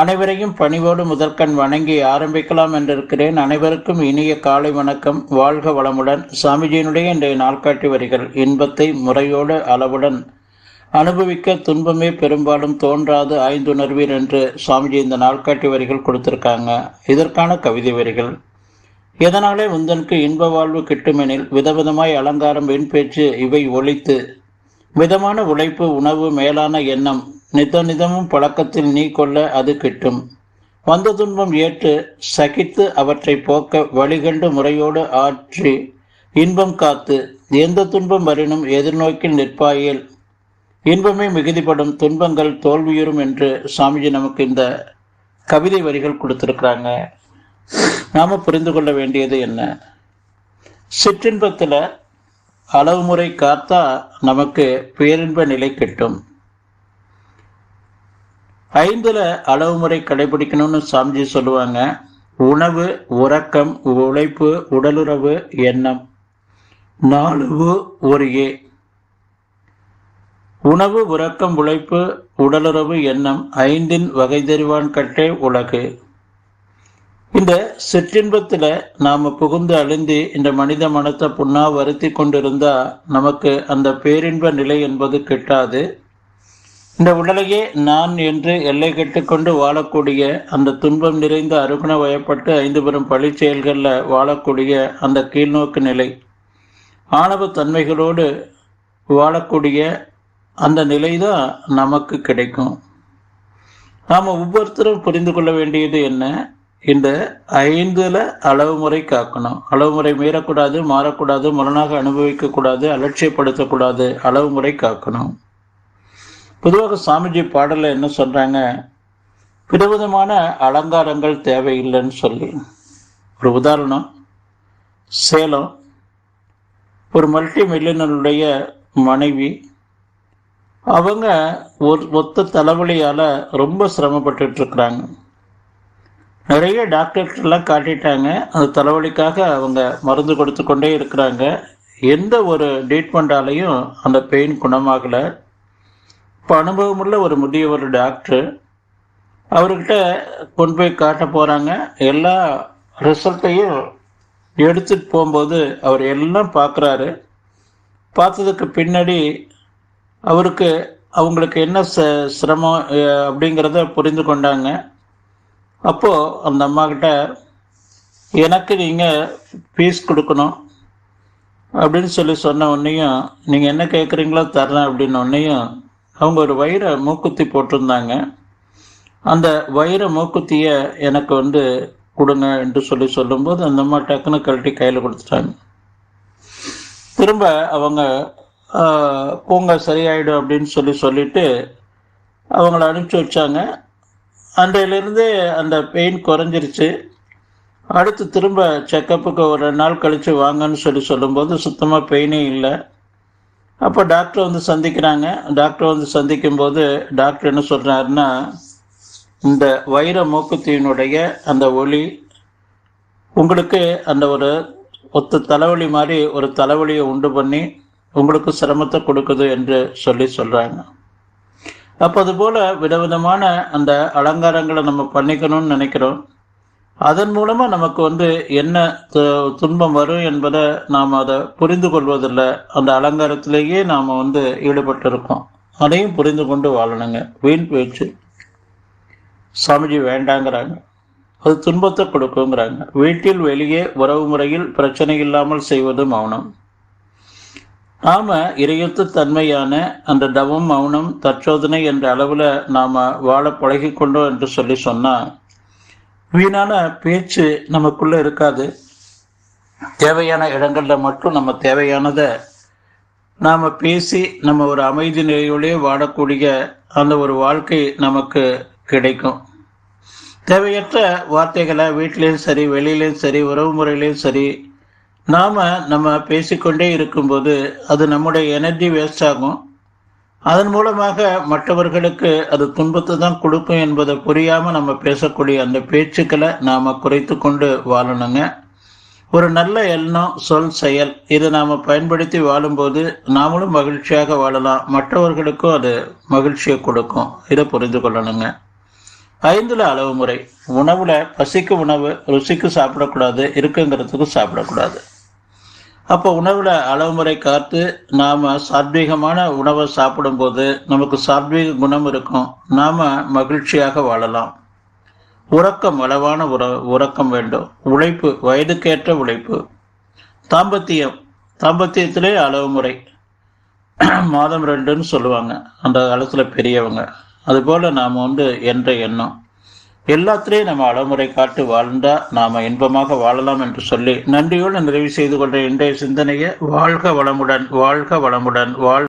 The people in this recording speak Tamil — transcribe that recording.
அனைவரையும் பணிவோடு முதற்கண் வணங்கி ஆரம்பிக்கலாம் என்றிருக்கிறேன். அனைவருக்கும் இனிய காலை வணக்கம். வாழ்க வளமுடன். சாமிஜியினுடைய இன்றைய நாள்காட்டி வரிகள் இன்பத்தை முறையோடு அளவுடன் அனுபவிக்க துன்பமே பெரும்பாலும் தோன்றாது ஆய்ந்துணர்வீர் என்று சுவாமிஜி இந்த நாள்காட்டி வரிகள் கொடுத்திருக்காங்க. இதற்கான கவிதை வரிகள். எதனாலே உந்தனுக்கு இன்ப வாழ்வு கிட்டுமெனில் விதவிதமாய் அலங்காரம் வெண் பேச்சு இவை ஒழித்து மிதமான உழைப்பு உணவு மேலான எண்ணம் நிதநிதமும் பழக்கத்தில் நீ கொள்ள அது கிட்டும். வந்த துன்பம் ஏற்று சகித்து அவற்றை போக்க வழிகண்டு முறையோடு ஆற்றி இன்பம் காத்து எந்த துன்பம் வரினும் எதிர்நோக்கில் நிற்பாயில். இன்பமே மிகுதிப்படும் துன்பங்கள் தோல்வியுறும் என்று சாமிஜி நமக்கு இந்த கவிதை வரிகள் கொடுத்துருக்குறாங்க. நாம் புரிந்து கொள்ள வேண்டியது என்ன? சிற்றின்பத்தில் அளவு முறை காத்தா நமக்கு பேரின்ப நிலை கிட்டும். ஐந்துல அளவு முறை கடைபிடிக்கணும்னு சாமிஜி சொல்லுவாங்க. உணவு உறக்கம் உழைப்பு உடலுறவு எண்ணம். நாலுவு ஒரு உணவு உறக்கம் உழைப்பு உடலுறவு எண்ணம் ஐந்தின் வகை தெரிவான் கட்டே உலகு. இந்த சிற்றின்பத்தில் நாம் புகுந்து அழிந்து இந்த மனித மனத்தை புண்ணா வருத்தி கொண்டிருந்தா நமக்கு அந்த பேரின்ப நிலை என்பது கிட்டாது. இந்த உடலையே நான் என்று எல்லை கட்டுக்கொண்டு வாழக்கூடிய அந்த துன்பம் நிறைந்த அருகுண வயப்பட்டு ஐந்து பெரும் பழி செயல்களில் வாழக்கூடிய அந்த கீழ்நோக்கு நிலை. ஆணவ தன்மைகளோடு வாழக்கூடிய அந்த நிலை தான் நமக்கு கிடைக்கும். நாம் ஒவ்வொருத்தரும் புரிந்து கொள்ள வேண்டியது என்ன? இந்த ஐந்துல அளவு முறை காக்கணும். அளவு முறை மீறக்கூடாது மாறக்கூடாது முரணாக அனுபவிக்கக்கூடாது அலட்சியப்படுத்தக்கூடாது அளவு முறை காக்கணும். பொதுவாக சாமிஜி பாடலில் என்ன சொல்கிறாங்க விதவிதமான அலங்காரங்கள் தேவையில்லைன்னு சொல்லி. ஒரு உதாரணம் சேலம். ஒரு மல்டி மில்லியனருடைய மனைவி அவங்க ஒரு ஒத்த தலைவலியால் ரொம்ப சிரமப்பட்டுட்டு இருக்கிறாங்க நிறைய டாக்டர்கிட்டலாம் காட்டிட்டாங்க. அந்த தலைவலிக்காக அவங்க மருந்து கொடுத்து கொண்டே இருக்கிறாங்க. எந்த ஒரு ட்ரீட்மெண்டாலையும் அந்த பெயின் குணமாகலை. இப்போ அனுபவமுள்ள ஒரு முதியவர் டாக்டர் அவர்கிட்ட கொண்டு போய் காட்ட போகிறாங்க எல்லா ரிசல்ட்டையும் எடுத்துட்டு போகும்போது அவர் எல்லாம் பார்க்குறாரு பார்த்ததுக்கு பின்னாடி அவருக்கு அவங்களுக்கு என்ன ச சிரமம் அப்படிங்கிறத புரிந்து கொண்டாங்க. அப்போது அந்த அம்மாக்கிட்ட எனக்கு நீங்கள் ஃபீஸ் கொடுக்கணும். அப்படின்னு சொல்லி சொன்ன உடனேயும் நீங்கள் என்ன கேட்குறீங்களோ தரேன் அப்படின்னு உடனேயும் அவங்க ஒரு வைர மூக்குத்தி போட்டிருந்தாங்க. அந்த வைர மூக்குத்தியை எனக்கு வந்து கொடுங்க என்று சொல்லி சொல்லும்போது அந்த அம்மா டக்குன்னு கழட்டி கையில் கொடுத்துட்டாங்க. திரும்ப அவங்க போங்க சரியாயிடும் அப்படின்னு சொல்லி சொல்லிட்டு அவங்கள அனுப்பிச்சி வச்சாங்க. அன்றையிலிருந்து அந்த பெயின் குறைஞ்சிருச்சு. அடுத்து திரும்ப செக்கப்புக்கு ஒரு ரெண்டு நாள் கழித்து வாங்கன்னு சொல்லி சொல்லும்போது சுத்தமாக பெயினே இல்லை. அப்போ டாக்டர் வந்து சந்திக்கிறாங்க. டாக்டர் வந்து சந்திக்கும்போது டாக்டர் என்ன சொல்கிறாருன்னா இந்த வைர மூக்குத்தியினுடைய அந்த ஒளி உங்களுக்கு அந்த ஒரு ஒத்து தலைவலி மாதிரி ஒரு தலைவலியை உண்டு பண்ணி உங்களுக்கு சிரமத்தை கொடுக்குது என்று சொல்லி சொல்கிறாங்க அப்போ அதுபோல் விதவிதமான அந்த அலங்காரங்களை நம்ம பண்ணிக்கணும்னு நினைக்கிறோம். அதன் மூலமாக நமக்கு வந்து என்ன துன்பம் வரும் என்பதை நாம் அதை புரிந்து கொள்வதில்லை. அந்த அலங்காரத்திலேயே நாம் வந்து ஈடுபட்டிருக்கோம். அதையும் புரிந்து கொண்டு வாழணுங்க. வீண் பேச்சு. சாமிஜி வேண்டாங்கிறாங்க. அது துன்பத்தை கொடுக்குங்கிறாங்க. வீட்டில் வெளியே உறவு முறையில் பிரச்சனை இல்லாமல் செய்வது மௌனம். நாம இறையத்து தன்மையான அந்த தவம் மௌனம் தற்சோதனை என்ற அளவில் நாம் வாழ பழகி கொண்டோம் என்று சொல்லி சொன்னால் வீணான பேச்சு நமக்குள்ள இருக்காது. தேவையான இடங்களில் மட்டும் நம்ம தேவையானதை நாம் பேசி நம்ம ஒரு அமைதி நிலையோடய வாழக்கூடிய அந்த ஒரு வாழ்க்கை நமக்கு கிடைக்கும். தேவையற்ற வார்த்தைகளை வீட்லேயும் சரி வெளியிலையும் சரி உறவு முறையிலையும் சரி நாம நம்ம பேசிக்கொண்டே இருக்கும்போது அது நம்முடைய எனர்ஜி வேஸ்ட் ஆகும். அதன் மூலமாக மற்றவர்களுக்கு அது துன்பத்தை தான் கொடுக்கும் என்பதை புரியாம நம்ம பேசக்கூடிய அந்த பேச்சுக்களை நாம குறைத்து கொண்டு வாழணுங்க. ஒரு நல்ல எண்ணம் சொல் செயல் இதை நாம பயன்படுத்தி வாழும்போது நாமளும் மகிழ்ச்சியாக வாழலாம். மற்றவர்களுக்கும் அது மகிழ்ச்சியை கொடுக்கும். இதை புரிந்து கொள்ளணுங்க. ஐந்துல அளவு முறை உணவுல பசிக்கு உணவு ருசிக்கு சாப்பிடக்கூடாது இருக்குங்கிறதுக்கு சாப்பிடக்கூடாது. அப்போ உணவுல அளவு முறை காத்து நாம சாத்வீகமான உணவை சாப்பிடும்போது நமக்கு சாத்வீக குணம் இருக்கும். நாம மகிழ்ச்சியாக வாழலாம். உறக்கம் அளவான உற உறக்கம் வேண்டும். உழைப்பு வயதுக்கேற்ற உழைப்பு. தாம்பத்தியம். தாம்பத்தியத்திலே அளவு முறை மாதம் ரெண்டுன்னு சொல்லுவாங்க. அந்த காலத்துல பெரியவங்க. அதுபோல நாம் வந்து என்ற எண்ணம். எல்லாத்திலையும் நம்ம அளமுறை காட்டு வாழ்ந்தா நாம இன்பமாக வாழலாம் என்று சொல்லி நன்றியோடு நிறைவு செய்து கொண்ட இன்றைய சிந்தனையை வாழ்க வளமுடன் வாழ்க வளமுடன் வாழ்